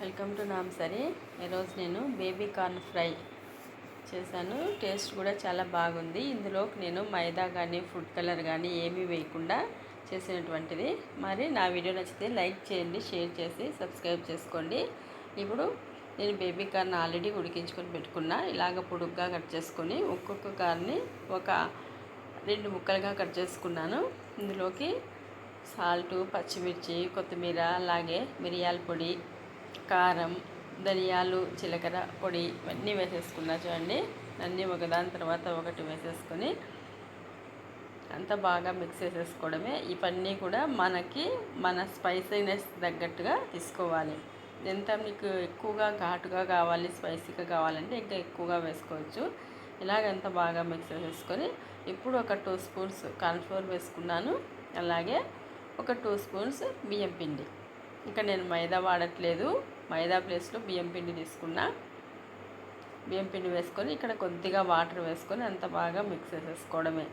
Welcome to నామ్సరీ ఈరోజు నేను బేబీ కార్న్ ఫ్రై చేశాను. టేస్ట్ కూడా చాలా బాగుంది. ఇందులోకి నేను మైదా కానీ ఫుడ్ కలర్ కానీ ఏమీ వేయకుండా చేసినటువంటిది. మరి నా వీడియో నచ్చితే లైక్ చేయండి షేర్ చేసి సబ్స్క్రైబ్ చేసుకోండి. ఇప్పుడు నేను బేబీ కార్న్ ఆల్రెడీ ఉడికించుకొని పెట్టుకున్నా. ఇలాగ పొడుగ్గా కట్ చేసుకొని ఒక్కొక్క కార్ని ఒక రెండు ముక్కలుగా కట్ చేసుకున్నాను. ఇందులోకి సాల్టు పచ్చిమిర్చి కొత్తిమీర అలాగే మిరియాల పొడి కారం ధనియాలు జీలకర్ర పొడి ఇవన్నీ వేసేసుకున్నా చూడండి. అన్నీ ఒకదాని తర్వాత ఒకటి వేసేసుకొని అంతా బాగా మిక్స్ చేసేసుకోవడమే. ఇవన్నీ కూడా మనకి మన స్పైసీనెస్ తగ్గట్టుగా తీసుకోవాలి. ఎంత మీకు ఎక్కువగా ఘాటుగా కావాలి స్పైసీగా కావాలంటే ఇంకా ఎక్కువగా వేసుకోవచ్చు. ఇలాగ ఎంత బాగా మిక్స్ చేసేసుకొని ఇప్పుడు ఒక టూ స్పూన్స్ కార్న్ఫ్లోర్ వేసుకున్నాను. అలాగే ఒక టూ స్పూన్స్ బియ్యం పిండి. ఇంకా నేను మైదా వాడట్లేదు. మైదా ప్లేస్లో బియ్యం పిండి తీసుకున్నా. బియ్యం పిండి వేసుకొని ఇక్కడ కొద్దిగా వాటర్ వేసుకొని అంత బాగా మిక్స్ చేసేసుకోవడమే.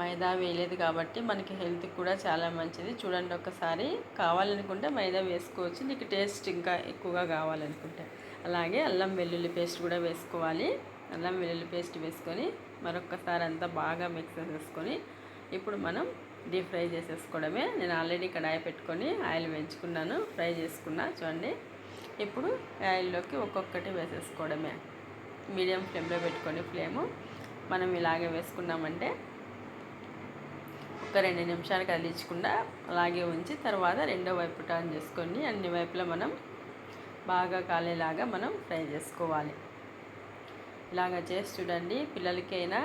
మైదా వేయలేదు కాబట్టి మనకి హెల్త్కి కూడా చాలా మంచిది. చూడండి ఒకసారి కావాలనుకుంటే మైదా వేసుకోవచ్చు. నీకు టేస్ట్ ఇంకా ఎక్కువగా కావాలనుకుంటే. అలాగే అల్లం వెల్లుల్లి పేస్ట్ కూడా వేసుకోవాలి. అల్లం వెల్లుల్లి పేస్ట్ వేసుకొని మరొకసారి అంతా బాగా మిక్స్ చేసుకొని ఇప్పుడు మనం డీప్ ఫ్రై చేసేసుకోవడమే. నేను ఆల్రెడీ కడాయి పెట్టుకొని ఆయిల్ వేయించుకున్నాను. ఫ్రై చేసుకున్నా చూడండి. ఇప్పుడు ఆయిల్లోకి ఒక్కొక్కటి వేసేసుకోవడమే. మీడియం ఫ్లేమ్లో పెట్టుకొని ఫ్లేము. మనం ఇలాగే వేసుకున్నామంటే ఒక రెండు నిమిషాలు కదిలించకుండా అలాగే ఉంచి తర్వాత రెండో వైపు టర్న్ చేసుకొని అన్ని వైపులా మనం బాగా కాలేలాగా మనం ఫ్రై చేసుకోవాలి. ఇలాగ చేసి చూడండి. పిల్లలకైనా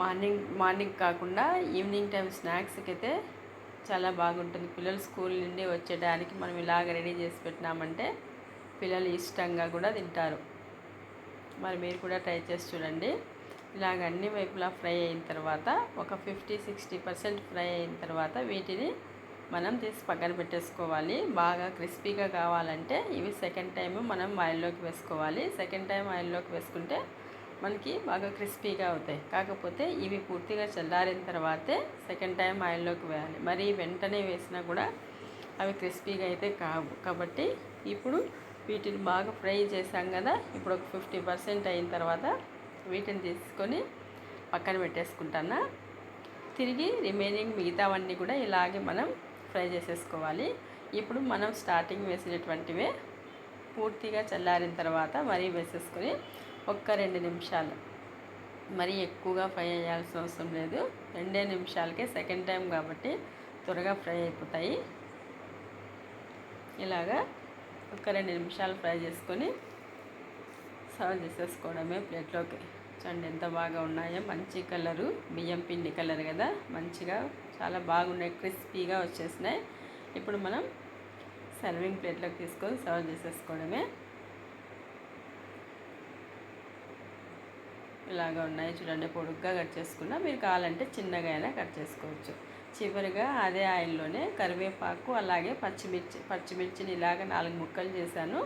మార్నింగ్ మార్నింగ్ కాకుండా ఈవినింగ్ టైం స్నాక్స్కి అయితే చాలా బాగుంటుంది. పిల్లలు స్కూల్ నుండి వచ్చేటానికి మనం ఇలాగ రెడీ చేసి పెట్టినామంటే పిల్లలు ఇష్టంగా కూడా తింటారు. మరి మీరు కూడా ట్రై చేసి చూడండి. ఇలాగ అన్ని వైపులా ఫ్రై అయిన తర్వాత ఒక ఫిఫ్టీ సిక్స్టీ పర్సెంట్ ఫ్రై అయిన తర్వాత వీటిని మనం తీసి పక్కన పెట్టేసుకోవాలి. బాగా క్రిస్పీగా కావాలంటే ఇవి సెకండ్ టైం మనం ఆయిల్లోకి వేసుకోవాలి. సెకండ్ టైం ఆయిల్లోకి వేసుకుంటే మనకి బాగా క్రిస్పీగా అవుతాయి. కాకపోతే ఇవి పూర్తిగా చల్లారిన తర్వాతే సెకండ్ టైం ఆయిల్లోకి వేయాలి. మరి వెంటనే వేసినా కూడా అవి క్రిస్పీగా అయితే కావు. కాబట్టి ఇప్పుడు వీటిని బాగా ఫ్రై చేసాం కదా ఇప్పుడు ఒక ఫిఫ్టీ పర్సెంట్ అయిన తర్వాత వీటిని తీసుకొని పక్కన పెట్టేసుకుంటాను. తిరిగి రిమైనింగ్ మిగతావన్నీ కూడా ఇలాగే మనం ఫ్రై చేసేసుకోవాలి. ఇప్పుడు మనం స్టార్టింగ్ వేసినటువంటివే పూర్తిగా చల్లారిన తర్వాత మరీ వేసేసుకొని ఒక్క రెండు నిమిషాలు. మరీ ఎక్కువగా ఫ్రై అయ్యాల్సిన అవసరం లేదు. రెండే నిమిషాలకే సెకండ్ టైం కాబట్టి త్వరగా ఫ్రై అయిపోతాయి. ఇలాగా ఒక రెండు నిమిషాలు ఫ్రై చేసుకొని సర్వ్ చేసేసుకోవడమే ప్లేట్లోకి. చూడండి ఎంత బాగా ఉన్నాయో. మంచి కలరు. బియ్యం పిండి కలర్ కదా. మంచిగా చాలా బాగున్నాయి. క్రిస్పీగా వచ్చేసినాయి. ఇప్పుడు మనం సర్వింగ్ ప్లేట్లోకి తీసుకొని సర్వ్ చేసేసుకోవడమే. ఇలాగ ఉన్నాయి చూడండి పొడుగ్గా కట్ చేసుకున్నా. మీరు కావాలంటే చిన్నగా అయినా కట్ చేసుకోవచ్చు. చివరిగా అదే ఆయిల్లోనే కరివేపాకు అలాగే పచ్చిమిర్చి పచ్చిమిర్చిని ఇలాగ నాలుగు ముక్కలు చేశాను.